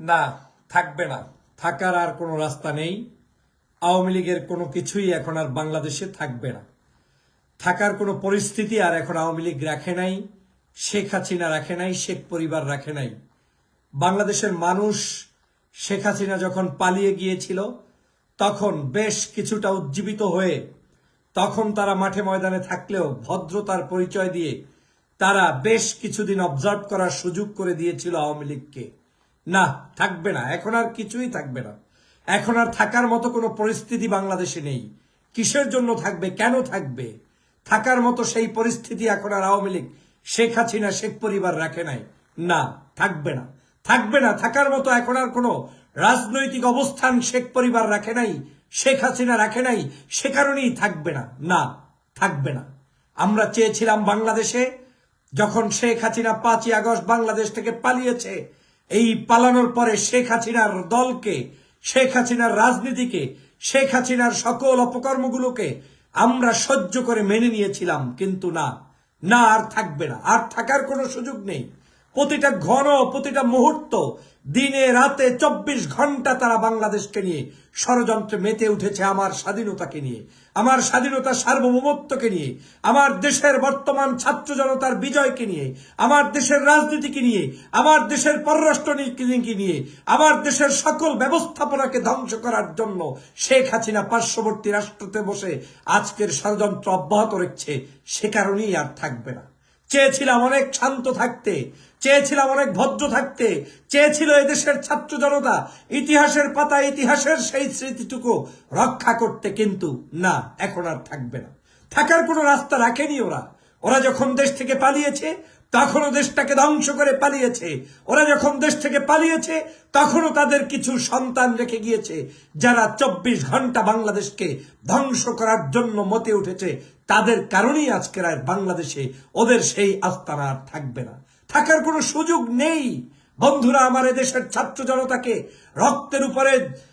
না, থাকবে না। থাকার আর কোনো রাস্তা নেই। আওয়ামী লীগের কোনো কিছুই এখন আর বাংলাদেশে থাকবে না। থাকার কোনো পরিস্থিতি আর এখন আওয়ামী লীগ রাখে নাই, শেখ হাসিনা রাখে নাই, শেখ পরিবার রাখে নাই। বাংলাদেশের মানুষ শেখ হাসিনা যখন পালিয়ে গিয়েছিল, তখন বেশ কিছুটা উজ্জীবিত হয়ে, তখন তারা মাঠে ময়দানে থাকলেও ভদ্রতার পরিচয় দিয়ে তারা বেশ কিছুদিন অবজার্ভ করার সুযোগ করে দিয়েছিল আওয়ামী লীগকে। না, থাকবে না। এখন আর কিছুই থাকবে না। এখন আর থাকার মতো কোনো পরিস্থিতি বাংলাদেশে নেই। কিসের জন্য থাকবে? কেন থাকবে? থাকার মতো সেই পরিস্থিতি এখন আর আওয়ামী লীগ, শেখ হাসিনা, শেখ পরিবার রাখে নাই। না, থাকবে না। থাকবে না, থাকার মতো এখন আর কোনো রাজনৈতিক অবস্থান শেখ পরিবার রাখে নাই, শেখ হাসিনা রাখে নাই, সে কারণেই থাকবে না। না, থাকবে না। আমরা চেয়েছিলাম বাংলাদেশে যখন শেখ হাসিনা পাঁচই আগস্ট বাংলাদেশ থেকে পালিয়েছে এই পালানোর পরে শেখ হাসিনার দলকে, শেখ হাসিনার রাজনীতিকে, শেখ হাসিনার সকল অপকর্মগুলোকে আমরা সহ্য করে মেনে নিয়েছিলাম, কিন্তু না। না, আর থাকবে না। আর থাকার কোনো সুযোগ নেই। প্রতিটা ঘন, প্রতিটা মুহূর্ত দিনে রাতে চব্বিশ ঘণ্টা তারা বাংলাদেশকে নিয়ে ষড়যন্ত্রে মেতে উঠেছে আমার স্বাধীনতাকে নিয়ে, আমার স্বাধীনতা সার্বভৌমত্বকে নিয়ে, আমার দেশের বর্তমান ছাত্র জনতার বিজয়কে নিয়ে, আমার দেশের রাজনীতিকে নিয়ে, আমার দেশের পররাষ্ট্র নীতিকে নিয়ে, আমার দেশের সকল ব্যবস্থাপনাকে ধ্বংস করার জন্য শেখ হাসিনা পার্শ্ববর্তী রাষ্ট্রতে বসে আজকের ষড়যন্ত্র অব্যাহত রেখেছে, সে কারণেই আর থাকবে না। চেয়েছিলাম অনেক শান্ত থাকতে, চেয়েছিলাম অনেক ভদ্র থাকতে, চেয়েছিল এদেশের ছাত্র জনতা ইতিহাসের পাতা ইতিহাসের সেই স্মৃতিটুকু রক্ষা করতে কিন্তু না, এখন আর থাকবে না। থাকার কোনো রাস্তা রাখেনি ওরা। ওরা যখন দেশ থেকে পালিয়েছে তখনও দেশটাকে ধ্বংস করে পালিয়েছে। ওরা যখন দেশ থেকে পালিয়েছে, তখনও তাদের কিছু সন্তান রেখে গিয়েছে, যারা চব্বিশ ঘণ্টা বাংলাদেশকে ধ্বংস করার জন্য মতে উঠেছে। তাদের কারণেই আজকের আর বাংলাদেশে ওদের সেই আস্তানা আর থাকবে না। থাকার কোনো সুযোগ নেই। বন্ধুরা আমার দেশের ছাত্র জনতাকে রক্তের উপরে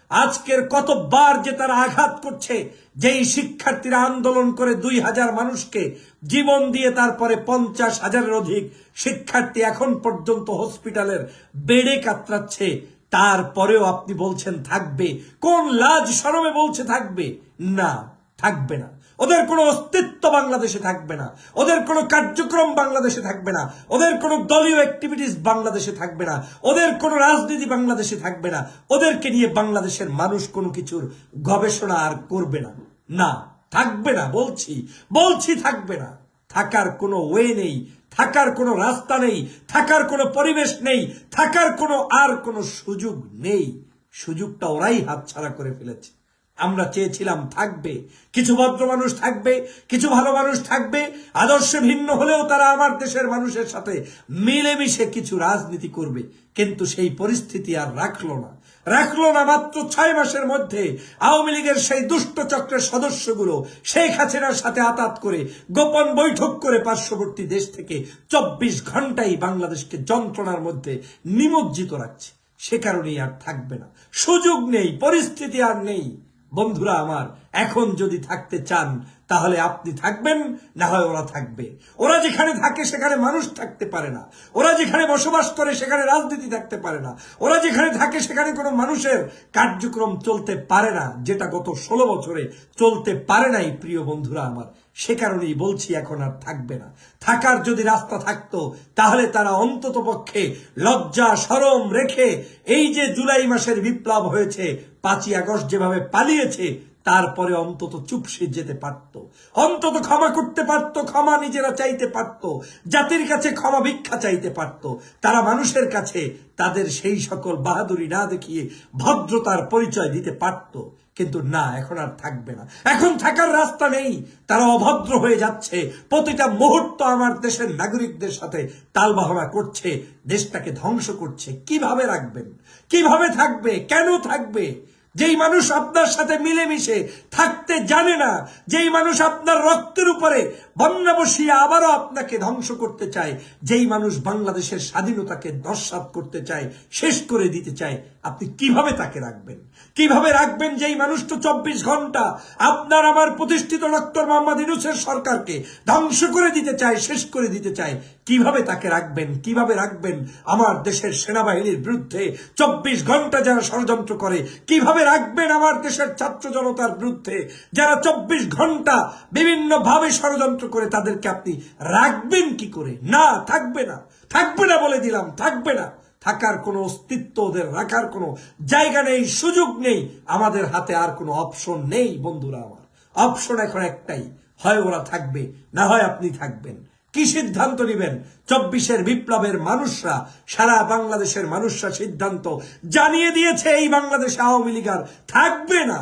আজকের কতবার যে তারা আঘাত করছে, যেই শিক্ষার্থীরা আন্দোলন করে দুই হাজার মানুষকে জীবন দিয়ে তারপরে পঞ্চাশ হাজারের অধিক শিক্ষার্থী এখন পর্যন্ত হসপিটালের বেডে কাতরাচ্ছে, তারপরেও আপনি বলছেন থাকবে। কোন লাজ সরমে বলছে থাকবে? না থাকবে না। ওদের কোনো অস্তিত্ব বাংলাদেশে থাকবে না। ওদের কোনো কার্যক্রম বাংলাদেশে থাকবে না। ওদের কোনো দলীয় অ্যাক্টিভিটিস বাংলাদেশে থাকবে না। ওদের কোনো রাজনীতি বাংলাদেশে থাকবে না। ওদেরকে নিয়ে বাংলাদেশের মানুষ কোনো কিছুর গবেষণা আর করবে না। না, থাকবে না, বলছি। বলছি থাকবে না। থাকার কোনো ওয়ে নেই। থাকার কোনো রাস্তা নেই। থাকার কোনো পরিবেশ নেই। থাকার কোনো আর কোনো সুযোগ নেই। সুযোগটা ওরাই হাতছাড়া করে ফেলেছে। আমরা চেয়েছিলাম থাকবে। কিছু ভদ্র মানুষ থাকবে, কিছু ভালো মানুষ থাকবে। আদর্শে ভিন্ন হলেও তারা আমার দেশের মানুষের সাথে মিলেমিশে কিছু রাজনীতি করবে। কিন্তু সেই পরিস্থিতি আর রাখল না। রাখল না মাত্র ছয় মাসের মধ্যে আওয়ামী লীগের সেই দুষ্ট চক্রের সদস্যগুলো শেখ হাসিনার সাথে আতাত করে গোপন বৈঠক করে পার্শ্ববর্তী দেশ থেকে চব্বিশ ঘন্টাই বাংলাদেশকে যন্ত্রণার মধ্যে নিমজ্জিত রাখছে। সে কারণেই আর থাকবে না। সুযোগ নেই, পরিস্থিতি আর নেই। বন্ধুরা আমার, এখন যদি থাকতে চান, তাহলে আপনি থাকবেন, না হয় ওরা থাকবে। ওরা যেখানে থাকে, সেখানে মানুষ থাকতে পারে না। ওরা যেখানে বসবাস করে, সেখানে রাজনীতি থাকতে পারে না। ওরা যেখানে থাকে, সেখানে কোনো মানুষের কার্যক্রম চলতে পারে না, যেটা গত ষোলো বছরে চলতে পারে নাই, প্রিয় বন্ধুরা আমার। সে কারণেই বলছি, এখন আর থাকবে না। থাকার যদি রাস্তা থাকতো, তাহলে তারা অন্তত পক্ষে লজ্জা, সরম রেখে এই যে জুলাই মাসের বিপ্লব হয়েছে পাঁচই আগস্ট যেভাবে পালিয়েছে, তারপরে অন্তত চুপসে যেতে পারত। অন্তত ক্ষমা করতে পারত, ক্ষমা নিজেরা চাইতে পারত, জাতির কাছে ক্ষমা ভিক্ষা চাইতে পারত। তারা মানুষের কাছে তাদের সেই সকল বাহাদুরি না দেখিয়ে ভদ্রতার পরিচয় দিতে পারত। কিন্তু না, এখন আর থাকবে না। এখন থাকার রাস্তা নেই। তারা অভদ্র হয়ে যাচ্ছে। প্রতিটা মুহূর্ত আমার দেশের নাগরিকদের সাথে তালবাহনা করছে। দেশটাকে ধ্বংস করছে। কীভাবে রাখবেন? কীভাবে থাকবে? কেন থাকবে? যেই মানুষ আপনার সাথে মিলেমিশে, থাকতে জানে না, যেই মানুষ আপনার রক্তের উপরে বন্যা বসিয়ে আবারও আপনাকে ধ্বংস করতে চায়, যেই মানুষ বাংলাদেশের স্বাধীনতাকে নস্বাত করতে চায়, শেষ করে দিতে চায় আপনি কীভাবে তাকে রাখবেন? কীভাবে রাখবেন যেই মানুষ তো চব্বিশ ঘণ্টা আপনার আমার প্রতিষ্ঠিত ডক্টর মোহাম্মদ ইনুসের সরকারকে ধ্বংস করে দিতে চায়, শেষ করে দিতে চায়? কীভাবে তাকে রাখবেন? কীভাবে রাখবেন আমার দেশের সেনাবাহিনীর বিরুদ্ধে চব্বিশ ঘণ্টা যারা ষড়যন্ত্র করে? কীভাবে রাখবেন আমার দেশের ছাত্র জনতার বিরুদ্ধে যারা চব্বিশ ঘণ্টা বিভিন্ন ভাবে ষড়যন্ত্র করে? তাদেরকে আপনি রাখবেন কি করে? না, থাকবে না। থাকবে না বলে দিলাম, থাকবে না। থাকার কোনো অস্তিত্ব ওদের রাখার কোনো জায়গা নেই, সুযোগ নেই। আমাদের হাতে আর কোনো অপশন নেই, বন্ধুরা আমার। অপশন এখন একটাই, হয় ওরা থাকবে, না হয় আপনি থাকবেন। কি সিদ্ধান্ত নেবেন? চব্বিশের বিপ্লবের মানুষরা, সারা বাংলাদেশের মানুষরা সিদ্ধান্ত জানিয়ে দিয়েছে এই বাংলাদেশে আওয়ামী লীগ আর থাকবে না।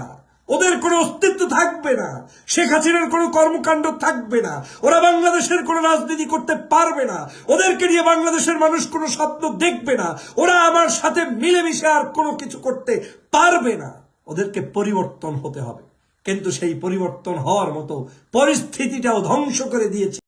ওদের কোনো অস্তিত্ব থাকবে না। শেখ হাসিনার কোনো কর্মকাণ্ড থাকবে না। ওরা বাংলাদেশের কোনো রাজনীতি করতে পারবে না। ওদেরকে নিয়ে বাংলাদেশের মানুষ কোনো স্বপ্ন দেখবে না। ওরা আমার সাথে মিলেমিশে আর কোনো কিছু করতে পারবে না। ওদেরকে পরিবর্তন হতে হবে। কিন্তু সেই পরিবর্তন হওয়ার মতো পরিস্থিতিটাও ধ্বংস করে দিয়েছে।